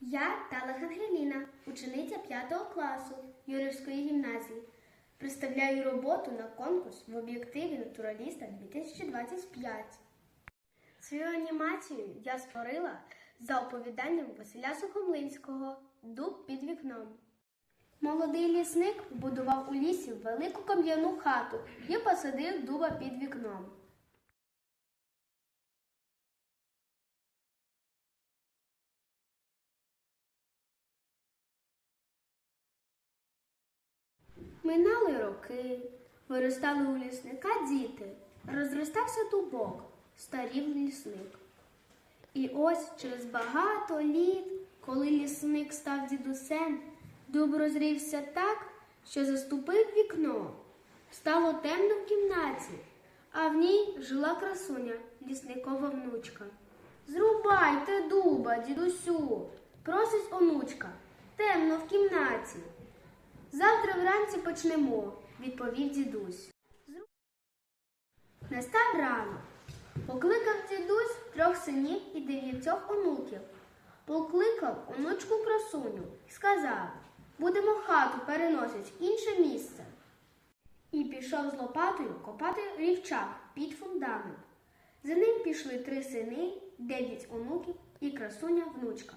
Я Талах Ангеліна, учениця 5 класу Юрівської гімназії. Представляю роботу на конкурс в об'єктиві натураліста 2025. Свою анімацію я створила за оповіданням Василя Сухомлинського Дуб під вікном. Молодий лісник будував у лісі велику кам'яну хату і посадив дуба під вікном. Минали роки, виростали у лісника діти, розростався дубок, старів лісник. І ось через багато літ, коли лісник став дідусем, дуб розрівся так, що заступив вікно. Стало темно в кімнаті, а в ній жила красуня, лісникова внучка. Зрубайте дуба, дідусю, просить онучка, темно в кімнаті. Завтра вранці почнемо, відповів дідусь. Настав ранок. Покликав дідусь трьох синів і дев'ятьох онуків. Покликав онучку красуню і сказав, будемо хату переносити в інше місце. І пішов з лопатою копати рівчак під фундамент. За ним пішли три сини, дев'ять онуків і красуня внучка.